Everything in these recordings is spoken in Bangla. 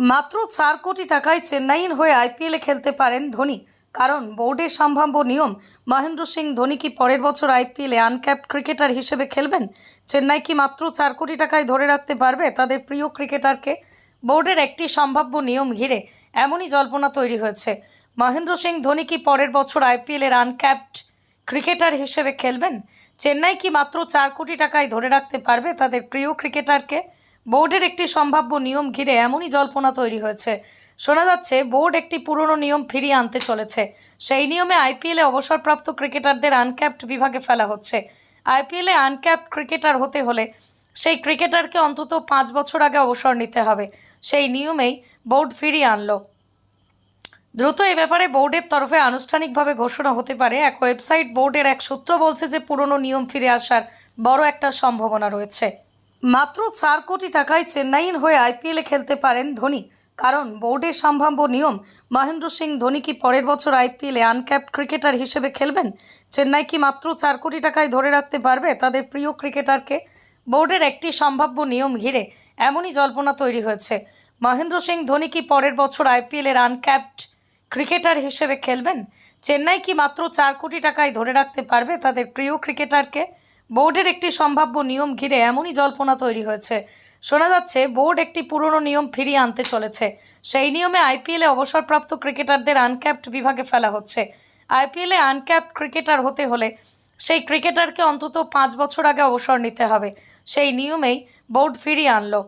মাত্র চার কোটি টাকায় চেন্নাইয়ের হয়ে আইপিএলে খেলতে পারেন ধোনি। কারণ বোর্ডের সম্ভাব্য নিয়ম, মহেন্দ্র সিং ধোনি কি পরের বছর আইপিএলে আনক্যাপড ক্রিকেটার হিসেবে খেলবেন? চেন্নাই কি মাত্র চার কোটি টাকায় ধরে রাখতে পারবে তাদের প্রিয় ক্রিকেটারকে? বোর্ডের একটি সম্ভাব্য নিয়ম ঘিরে এমনই জল্পনা তৈরি হয়েছে। মহেন্দ্র সিং ধোনি কি পরের বছর আইপিএলের আনক্যাপড ক্রিকেটার হিসেবে খেলবেন? চেন্নাই কি মাত্র চার কোটি টাকায় ধরে রাখতে পারবে তাদের প্রিয় ক্রিকেটারকে? বোর্ডের একটি সম্ভাব্য নিয়ম ঘিরে এমনই জল্পনা তৈরি হয়েছে। শোনা যাচ্ছে, বোর্ড একটি পুরনো নিয়ম ফিরিয়ে আনতে চলেছে। সেই নিয়মে আইপিএলে অবসরপ্রাপ্ত ক্রিকেটারদের আনক্যাপড বিভাগে ফেলা হচ্ছে। আইপিএলে আনক্যাপড ক্রিকেটার হতে হলে সেই ক্রিকেটারকে অন্তত পাঁচ বছর আগে অবসর নিতে হবে। সেই নিয়মেই বোর্ড ফিরিয়ে আনলো। দ্রুত এ ব্যাপারে বোর্ডের তরফে আনুষ্ঠানিকভাবে ঘোষণা হতে পারে। এক ওয়েবসাইট বোর্ডের এক সূত্র বলছে যে, পুরনো নিয়ম ফিরে আসার বড় একটা সম্ভাবনা রয়েছে। মাত্র চার কোটি টাকায় চেন্নাইয়ের হয়ে আইপিএলে খেলতে পারেন ধোনি। কারণ বোর্ডের সম্ভাব্য নিয়ম, মহেন্দ্র সিং ধোনি কি পরের বছর আইপিএলে আনক্যাপড ক্রিকেটার হিসেবে খেলবেন? চেন্নাই কি মাত্র চার কোটি টাকায় ধরে রাখতে পারবে তাদের প্রিয় ক্রিকেটারকে? বোর্ডের একটি সম্ভাব্য নিয়ম ঘিরে এমনই জল্পনা তৈরি হয়েছে। মহেন্দ্র সিং ধোনি কি পরের বছর আইপিএলের আনক্যাপড ক্রিকেটার হিসেবে খেলবেন? চেন্নাই কি মাত্র চার কোটি টাকায় ধরে রাখতে পারবে তাদের প্রিয় ক্রিকেটারকে? বোর্ডের একটি সম্ভাব্য নিয়ম ঘিরে এমনই জল্পনা তৈরি হয়েছে। শোনা যাচ্ছে, বোর্ড একটি পুরনো নিয়ম ফিরিয়ে আনতে চলেছে। সেই নিয়মে আইপিএলে অবসরপ্রাপ্ত ক্রিকেটারদের আনক্যাপড বিভাগে ফেলা হচ্ছে। আইপিএলে আনক্যাপড ক্রিকেটার হতে হলে সেই ক্রিকেটারকে অন্তত পাঁচ বছর আগে অবসর নিতে হবে। সেই নিয়মেই বোর্ড ফিরিয়ে আনলো।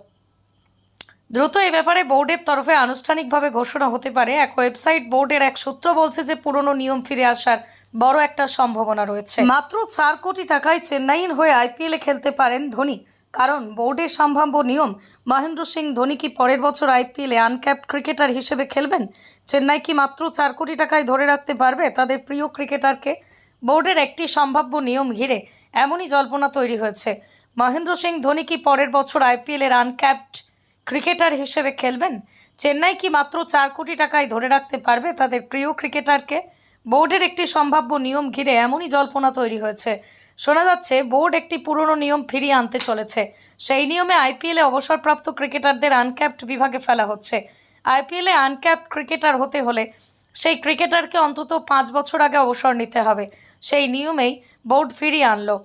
দ্রুত এ ব্যাপারে বোর্ডের তরফে আনুষ্ঠানিকভাবে ঘোষণা হতে পারে। এক ওয়েবসাইট বোর্ডের এক সূত্র বলছে যে, পুরনো নিয়ম ফিরে আসার বড় একটা সম্ভাবনা রয়েছে। মাত্র চার কোটি টাকায় চেন্নাইয়ের হয়ে আইপিএলে খেলতে পারেন ধোনি। কারণ বোর্ডের সম্ভাব্য নিয়ম, মহেন্দ্র সিং ধোনি কি পরের বছর আইপিএলে আনক্যাপড ক্রিকেটার হিসেবে খেলবেন? চেন্নাই কি মাত্র চার কোটি টাকায় ধরে রাখতে পারবে তাদের প্রিয় ক্রিকেটারকে? বোর্ডের একটি সম্ভাব্য নিয়ম ঘিরে এমনই জল্পনা তৈরি হয়েছে। মহেন্দ্র সিং ধোনি কি পরের বছর আইপিএলের আনক্যাপড ক্রিকেটার হিসেবে খেলবেন? চেন্নাই কি মাত্র চার কোটি টাকায় ধরে রাখতে পারবে তাদের প্রিয় ক্রিকেটারকে? বোর্ডের একটি সম্ভাব্য নিয়ম ঘিরে এমনই জল্পনা তৈরি হয়েছে। শোনা যাচ্ছে, বোর্ড একটি পুরনো নিয়ম ফিরিয়ে আনতে চলেছে। সেই নিয়মে আইপিএলে অবসরপ্রাপ্ত ক্রিকেটারদের আনক্যাপড বিভাগে ফেলা হচ্ছে। আইপিএলে আনক্যাপড ক্রিকেটার হতে হলে সেই ক্রিকেটারকে অন্তত পাঁচ বছর আগে অবসর নিতে হবে। সেই নিয়মেই বোর্ড ফিরিয়ে আনলো।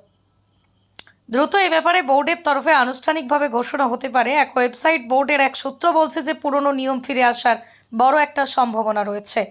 দ্রুত এ ব্যাপারে বোর্ডের তরফে আনুষ্ঠানিকভাবে ঘোষণা হতে পারে। এক ওয়েবসাইট বোর্ডের এক সূত্র বলছে যে, পুরনো নিয়ম ফিরে আসার বড় একটা সম্ভাবনা রয়েছে।